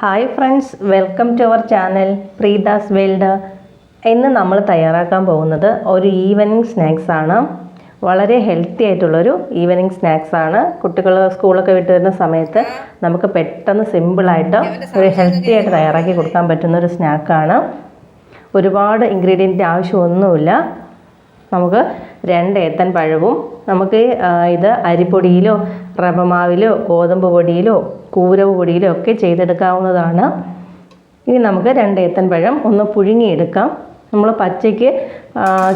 Hi friends welcome to our channel Preetha's world ഇന്ന് നമ്മൾ തയ്യാറാക്കാൻ പോകുന്നത് ഒരു ഈവനിങ് സ്നാക്സ് ആണ്. വളരെ ഹെൽത്തി ആയിട്ടുള്ളൊരു ഈവനിങ് സ്നാക്സ് ആണ്. കുട്ടികൾ സ്കൂളൊക്കെ വിട്ട് വരുന്ന സമയത്ത് നമുക്ക് പെട്ടെന്ന് സിമ്പിളായിട്ട് ഒരു ഹെൽത്തി ആയിട്ട് തയ്യാറാക്കി കൊടുക്കാൻ പറ്റുന്ന ഒരു സ്നാക്കാണ് ഒരുപാട് ഇൻഗ്രീഡിയന്റ് ആവശ്യമൊന്നുമില്ല. നമുക്ക് രണ്ട് ഏത്തൻ പഴവും നമുക്ക് ഇത് അരിപ്പൊടിയിലോ റവമാവിലോ ഗോതമ്പ് പൊടിയിലോ കൂരവ് പൊടിയിലോ ഒക്കെ ചെയ്തെടുക്കാവുന്നതാണ്. ഇനി നമുക്ക് രണ്ട് ഏത്തൻ പഴം ഒന്ന് പുഴുങ്ങിയെടുക്കാം. നമ്മൾ പച്ചയ്ക്ക്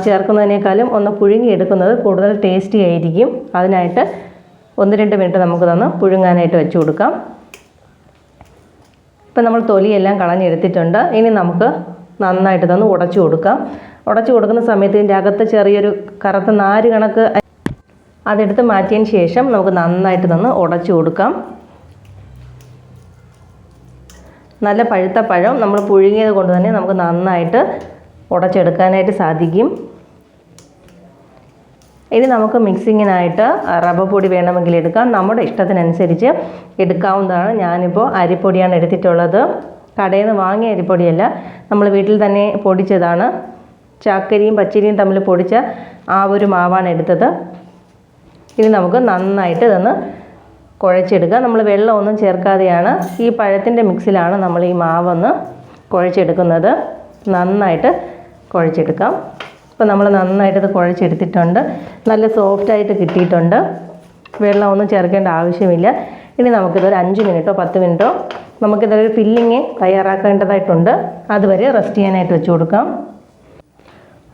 ചേർക്കുന്നതിനേക്കാളും ഒന്ന് പുഴുങ്ങിയെടുക്കുന്നത് കൂടുതൽ ടേസ്റ്റി ആയിരിക്കും. അതിനായിട്ട് ഒന്ന് രണ്ട് മിനിറ്റ് നമുക്ക് തന്ന് പുഴുങ്ങാനായിട്ട് വെച്ച് കൊടുക്കാം. ഇപ്പം നമ്മൾ തൊലിയെല്ലാം കളഞ്ഞെടുത്തിട്ടുണ്ട്. ഇനി നമുക്ക് നന്നായിട്ട് തന്ന് ഉടച്ചു കൊടുക്കാം. ഉടച്ചു കൊടുക്കുന്ന സമയത്ത് ഇതിന്റെ അകത്ത് ചെറിയൊരു കറുത്ത നാര് കണക്ക് അതെടുത്ത് മാറ്റിയതിന് ശേഷം നമുക്ക് നന്നായിട്ട് നിന്ന് ഉടച്ചു കൊടുക്കാം. നല്ല പഴുത്ത പഴം നമ്മൾ പുഴുങ്ങിയത് കൊണ്ട് തന്നെ നമുക്ക് നന്നായിട്ട് ഉടച്ചെടുക്കാനായിട്ട് സാധിക്കും. ഇനി നമുക്ക് മിക്സിങ്ങിനായിട്ട് റബ്ബർ പൊടി വേണമെങ്കിൽ എടുക്കാം. നമ്മുടെ ഇഷ്ടത്തിനനുസരിച്ച് എടുക്കാവുന്നതാണ്. ഞാനിപ്പോൾ അരിപ്പൊടിയാണ് എടുത്തിട്ടുള്ളത്. കടയിൽ നിന്ന് വാങ്ങിയ അരിപ്പൊടിയല്ല. നമ്മൾ വീട്ടിൽ തന്നെ പൊടിച്ചതാണ്. ചാക്കരിയും പച്ചരിയും തമ്മിൽ പൊടിച്ച ആ ഒരു മാവാണ് എടുത്തത്. ഇനി നമുക്ക് നന്നായിട്ട് ഇതൊന്ന് കുഴച്ചെടുക്കുക നമ്മൾ വെള്ളമൊന്നും ചേർക്കാതെയാണ് ഈ പഴത്തിന്റെ മിക്സിലാണ് നമ്മൾ ഈ മാവൊന്ന് കുഴച്ചെടുക്കുന്നത്. നന്നായിട്ട് കുഴച്ചെടുക്കാം. ഇപ്പോൾ നമ്മൾ നന്നായിട്ട് ഇത് കുഴച്ചെടുത്തിട്ടുണ്ട്. നല്ല സോഫ്റ്റായിട്ട് കിട്ടിയിട്ടുണ്ട്. വെള്ളമൊന്നും ചേർക്കേണ്ട ആവശ്യമില്ല. ഇനി നമുക്കിതൊരു അഞ്ച് മിനിറ്റോ പത്ത് മിനിറ്റോ നമുക്കിതൊരു ഫില്ലിങ് തയ്യാറാക്കേണ്ടതായിട്ടുണ്ട്. അതുവരെ റെസ്റ്റ് ചെയ്യാനായിട്ട് വെച്ച് കൊടുക്കാം.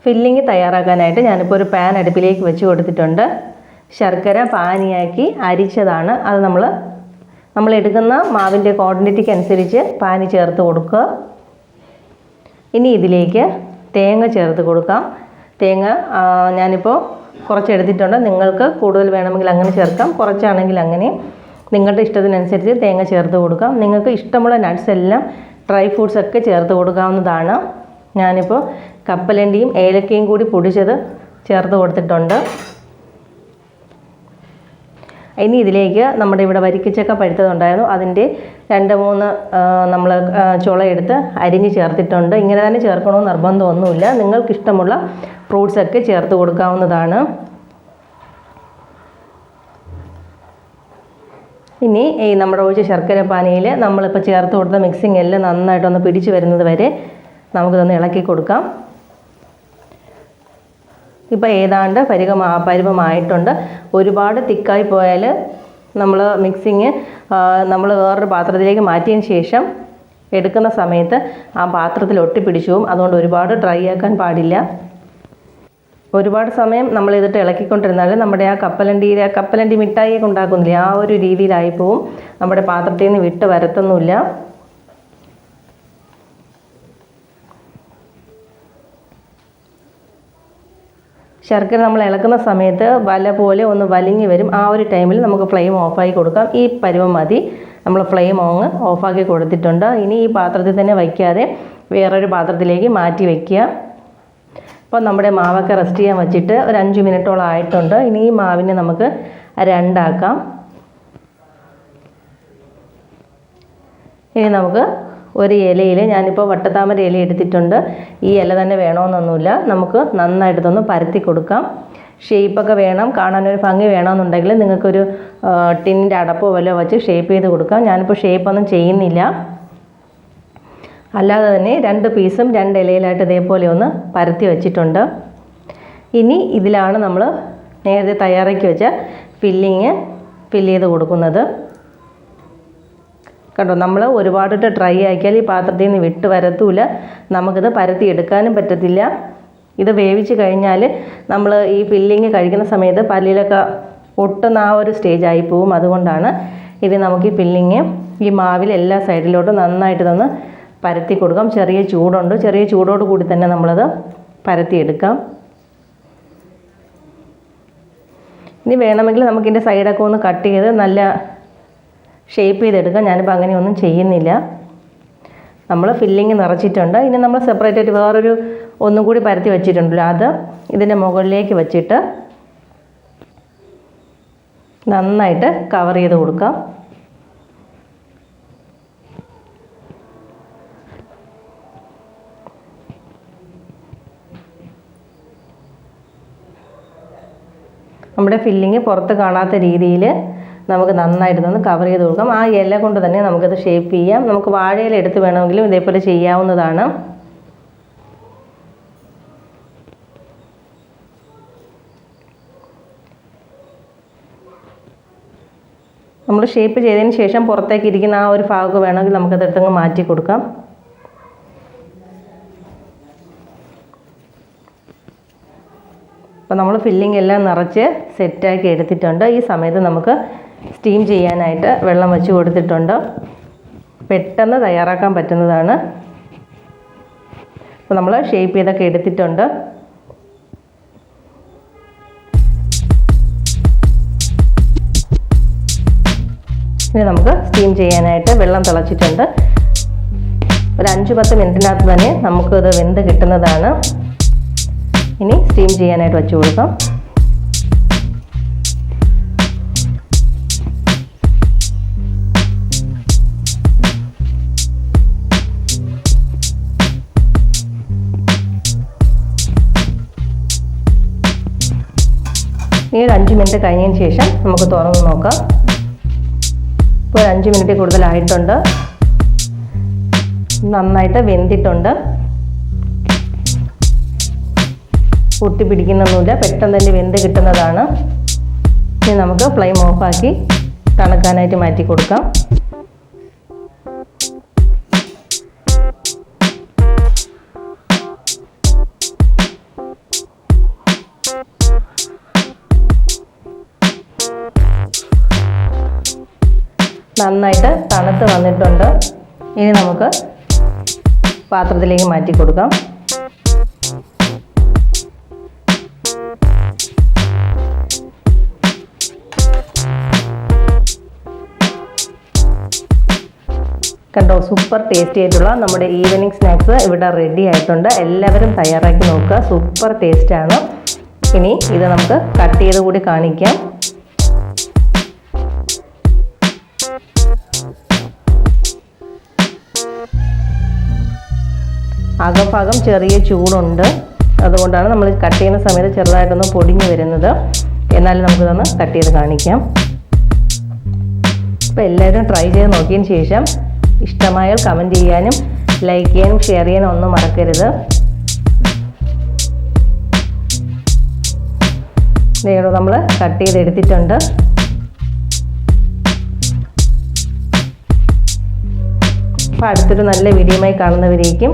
ഫില്ലിങ് തയ്യാറാക്കാനായിട്ട് ഞാനിപ്പോൾ ഒരു പാൻ അടുപ്പിലേക്ക് വെച്ച് കൊടുത്തിട്ടുണ്ട്. ശർക്കര പാനിയാക്കി അരിച്ചതാണ്. അത് നമ്മൾ നമ്മൾ എടുക്കുന്ന മാവിന്റെ ക്വാണ്ടിറ്റിക്ക് അനുസരിച്ച് പാനി ചേർത്ത് കൊടുക്കുക. ഇനി ഇതിലേക്ക് തേങ്ങ ചേർത്ത് കൊടുക്കാം. തേങ്ങ ഞാനിപ്പോൾ കുറച്ച് എടുത്തിട്ടുണ്ട് നിങ്ങൾക്ക് കൂടുതൽ വേണമെങ്കിൽ അങ്ങനെ ചേർക്കാം. കുറച്ചാണെങ്കിൽ അങ്ങനെ നിങ്ങളുടെ ഇഷ്ടത്തിനനുസരിച്ച് തേങ്ങ ചേർത്ത് കൊടുക്കാം. നിങ്ങൾക്ക് ഇഷ്ടമുള്ള നട്ട്സ് എല്ലാം ഡ്രൈ ഫ്രൂട്ട്സ് ഒക്കെ ചേർത്ത് കൊടുക്കാവുന്നതാണ്. ഞാനിപ്പോൾ കപ്പലണ്ടിയും ഏലക്കയും കൂടി പൊടിച്ചത് ചേർത്ത് കൊടുത്തിട്ടുണ്ട്. ഇനി ഇതിലേക്ക് നമ്മുടെ ഇവിടെ വരിക്കച്ചക്ക പഴുത്തതുണ്ടായിരുന്നു. അതിന്റെ രണ്ട് മൂന്ന് നമ്മൾ ചുളയെടുത്ത് അരിഞ്ഞ് ചേർത്തിട്ടുണ്ട്. ഇങ്ങനെ തന്നെ ചേർക്കണമെന്ന് നിർബന്ധമൊന്നുമില്ല. നിങ്ങൾക്കിഷ്ടമുള്ള ഫ്രൂട്ട്സൊക്കെ ചേർത്ത് കൊടുക്കാവുന്നതാണ്. ഇനി ഈ നമ്മുടെ ഒഴിച്ച ശർക്കര പാനിയിൽ നമ്മളിപ്പോൾ ചേർത്ത് കൊടുത്ത മിക്സിങ് എല്ലാം നന്നായിട്ടൊന്ന് പിടിച്ചു വരുന്നത് വരെ നമുക്കിതൊന്ന് ഇളക്കി കൊടുക്കാം. ഇപ്പോൾ ഏതാണ്ട് പരുവമാ പരിമമായിട്ടുണ്ട് ഒരുപാട് തിക്കായി പോയാൽ നമ്മൾ മിക്സിങ് നമ്മൾ വേറൊരു പാത്രത്തിലേക്ക് മാറ്റിയതിന് ശേഷം എടുക്കുന്ന സമയത്ത് ആ പാത്രത്തിൽ ഒട്ടിപ്പിടിച്ചു പോകും. അതുകൊണ്ട് ഒരുപാട് ഡ്രൈ ആക്കാൻ പാടില്ല. ഒരുപാട് സമയം നമ്മൾ ഇതിട്ട് ഇളക്കിക്കൊണ്ടിരുന്നാൽ നമ്മുടെ ആ കപ്പലണ്ടിയിലെ കപ്പലണ്ടി മിഠായിയൊക്കെ ഉണ്ടാക്കുന്നില്ലേ ആ ഒരു രീതിയിലായി പോവും നമ്മുടെ പാത്രത്തിൽ നിന്ന് വിട്ട് വരത്തൊന്നുമില്ല. ശർക്കര നമ്മൾ ഇളക്കുന്ന സമയത്ത് വല പോലെ ഒന്ന് വലിഞ്ഞ് വരും. ആ ഒരു ടൈമിൽ നമുക്ക് ഫ്ലെയിം ഓഫാക്കി കൊടുക്കാം. ഈ പരുവം മതി. നമ്മൾ ഫ്ലെയിം ഓങ് ഓഫാക്കി കൊടുത്തിട്ടുണ്ട്. ഇനി ഈ പാത്രത്തിൽ തന്നെ വയ്ക്കാതെ വേറൊരു പാത്രത്തിലേക്ക് മാറ്റി വയ്ക്കുക. അപ്പോൾ നമ്മുടെ മാവൊക്കെ റെസ്റ്റ് ചെയ്യാൻ വെച്ചിട്ട് ഒരു അഞ്ച് മിനിറ്റോളം ആയിട്ടുണ്ട്. ഇനി ഈ മാവിനെ നമുക്ക് രണ്ടാക്കാം. ഇനി നമുക്ക് ഒരു ഇലയിൽ ഞാനിപ്പോൾ വട്ടത്താമര ഇല എടുത്തിട്ടുണ്ട്. ഈ ഇല തന്നെ വേണമെന്നൊന്നുമില്ല നമുക്ക് നന്നായിട്ടൊന്ന് പരത്തി കൊടുക്കാം. ഷേപ്പൊക്കെ വേണം. കാണാനൊരു ഭംഗി വേണമെന്നുണ്ടെങ്കിൽ നിങ്ങൾക്കൊരു ടിന്നിന്റെ അടപ്പോ വല്ലോ വെച്ച് ഷേപ്പ് ചെയ്ത് കൊടുക്കാം. ഞാനിപ്പോൾ ഷേപ്പൊന്നും ചെയ്യുന്നില്ല. അല്ലാതെ തന്നെ രണ്ട് പീസും രണ്ട് ഇലയിലായിട്ട് ഇതേപോലെ ഒന്ന് പരത്തി വെച്ചിട്ടുണ്ട്. ഇനി ഇതിലാണ് നമ്മൾ നേരത്തെ തയ്യാറാക്കി വെച്ച ഫില്ലിങ് ഫില്ല് ചെയ്ത് കൊടുക്കുന്നത്. കണ്ടോ നമ്മൾ ഒരുപാടിട്ട് ട്രൈ ആക്കിയാൽ ഈ പാത്രത്തിൽ നിന്ന് വിട്ട് വരത്തൂല. നമുക്കിത് പരത്തി എടുക്കാനും പറ്റത്തില്ല. ഇത് വേവിച്ച് കഴിഞ്ഞാൽ നമ്മൾ ഈ ഫില്ലിങ് കഴിക്കുന്ന സമയത്ത് പല്ലിലൊക്കെ ഒട്ടുന്ന ആ ഒരു സ്റ്റേജ് ആയി പോവും. അതുകൊണ്ടാണ് ഇത് നമുക്ക് ഈ ഫില്ലിങ് ഈ മാവിൽ എല്ലാ സൈഡിലോട്ടും നന്നായിട്ട് തന്ന് പരത്തി കൊടുക്കാം. ചെറിയ ചൂടുണ്ട്. ചെറിയ ചൂടോട് കൂടി തന്നെ നമ്മളത് പരത്തിയെടുക്കാം ഇനി വേണമെങ്കിൽ നമുക്കിതിന്റെ സൈഡൊക്കെ ഒന്ന് കട്ട് ചെയ്ത് നല്ല ഷേപ്പ് ചെയ്തെടുക്കാം. ഞാനിപ്പോൾ അങ്ങനെയൊന്നും ചെയ്യുന്നില്ല. നമ്മൾ ഫില്ലിങ് നിറച്ചിട്ടുണ്ട്. ഇനി നമ്മൾ സെപ്പറേറ്റ് ആയിട്ട് വേറൊരു ഒന്നും കൂടി പരത്തി വെച്ചിട്ടുണ്ടല്ലോ. അത് ഇതിന്റെ മുകളിലേക്ക് വെച്ചിട്ട് നന്നായിട്ട് കവർ ചെയ്ത് കൊടുക്കാം. നമ്മുടെ ഫില്ലിങ് പുറത്ത് കാണാത്ത രീതിയിൽ നമുക്ക് നന്നായിട്ടൊന്ന് കവർ ചെയ്ത് കൊടുക്കാം. ആ ഇല കൊണ്ട് തന്നെ നമുക്കത് ഷേപ്പ് ചെയ്യാം. നമുക്ക് വാഴയില എടുത്ത് വേണമെങ്കിലും ഇതേപോലെ ചെയ്യാവുന്നതാണ്. നമ്മൾ ഷേപ്പ് ചെയ്തതിന് ശേഷം പുറത്തേക്ക് ഇരിക്കുന്ന ആ ഒരു ഭാഗമൊക്കെ വേണമെങ്കിൽ നമുക്കത് എടുത്തങ്ങ് മാറ്റി കൊടുക്കാം. അപ്പോൾ നമ്മൾ ഫില്ലിംഗ് എല്ലാം നിറച്ച് സെറ്റാക്കി എടുത്തിട്ടുണ്ട്. ഈ സമയത്ത് നമുക്ക് സ്റ്റീം ചെയ്യാനായിട്ട് വെള്ളം വെച്ച് കൊടുത്തിട്ടുണ്ട്. പെട്ടെന്ന് തയ്യാറാക്കാൻ പറ്റുന്നതാണ്. അപ്പോൾ നമ്മൾ ഷേപ്പ് ചെയ്തൊക്കെ എടുത്തിട്ടുണ്ട്. ഇനി നമുക്ക് സ്റ്റീം ചെയ്യാനായിട്ട് വെള്ളം തിളച്ചിട്ടുണ്ട്. ഒരു അഞ്ച് പത്ത് മിനിറ്റിനകത്ത് തന്നെ നമുക്കത് വെന്ത് കിട്ടുന്നതാണ്. ഇനി സ്റ്റീം ചെയ്യാനായിട്ട് വെച്ച് കൊടുക്കാം. ഇനി ഒരു അഞ്ച് മിനിറ്റ് കഴിഞ്ഞതിന് ശേഷം നമുക്ക് തുറന്ന് നോക്കാം. ഇപ്പോൾ ഒരു അഞ്ച് മിനിറ്റ് കൂടുതലായിട്ടുണ്ട്. നന്നായിട്ട് വെന്തിട്ടുണ്ട്. പൊട്ടി പിടിക്കുന്നൊന്നുമില്ല. പെട്ടെന്ന് തന്നെ വെന്ത് കിട്ടുന്നതാണ്. ഇനി നമുക്ക് ഫ്ലെയിം ഓഫാക്കി തണുക്കാനായിട്ട് മാറ്റി കൊടുക്കാം. നന്നായിട്ട് തണുത്ത് വന്നിട്ടുണ്ട്. ഇനി നമുക്ക് പാത്രത്തിലേക്ക് മാറ്റി കൊടുക്കാം. കണ്ടോ സൂപ്പർ ടേസ്റ്റി ആയിട്ടുള്ള നമ്മുടെ ഈവനിങ് സ്നാക്സ് ഇവിടെ റെഡി ആയിട്ടുണ്ട്. എല്ലാവരും തയ്യാറാക്കി നോക്കുക. സൂപ്പർ ടേസ്റ്റാണ് ഇനി ഇത് നമുക്ക് കട്ട് ചെയ്ത് കൂടി കാണിക്കാം. അകഭാഗം ചെറിയ ചൂടുണ്ട്. അതുകൊണ്ടാണ് നമ്മൾ കട്ട് ചെയ്യുന്ന സമയത്ത് ചെറുതായിട്ടൊന്ന് പൊടിഞ്ഞു വരുന്നത്. എന്നാലും നമുക്കിതൊന്ന് കട്ട് ചെയ്ത് കാണിക്കാം. അപ്പോൾ എല്ലാവരും ട്രൈ ചെയ്ത് നോക്കിയതിന് ശേഷം ഇഷ്ടമായാൽ കമന്റ് ചെയ്യാനും ലൈക്ക് ചെയ്യാനും ഷെയർ ചെയ്യാനും ഒന്നും മറക്കരുത്. ഇതേടോ നമ്മൾ കട്ട് ചെയ്തെടുത്തിട്ടുണ്ട് അപ്പോൾ അടുത്തൊരു നല്ല വീഡിയോയുമായി കാണുന്നവരേക്കും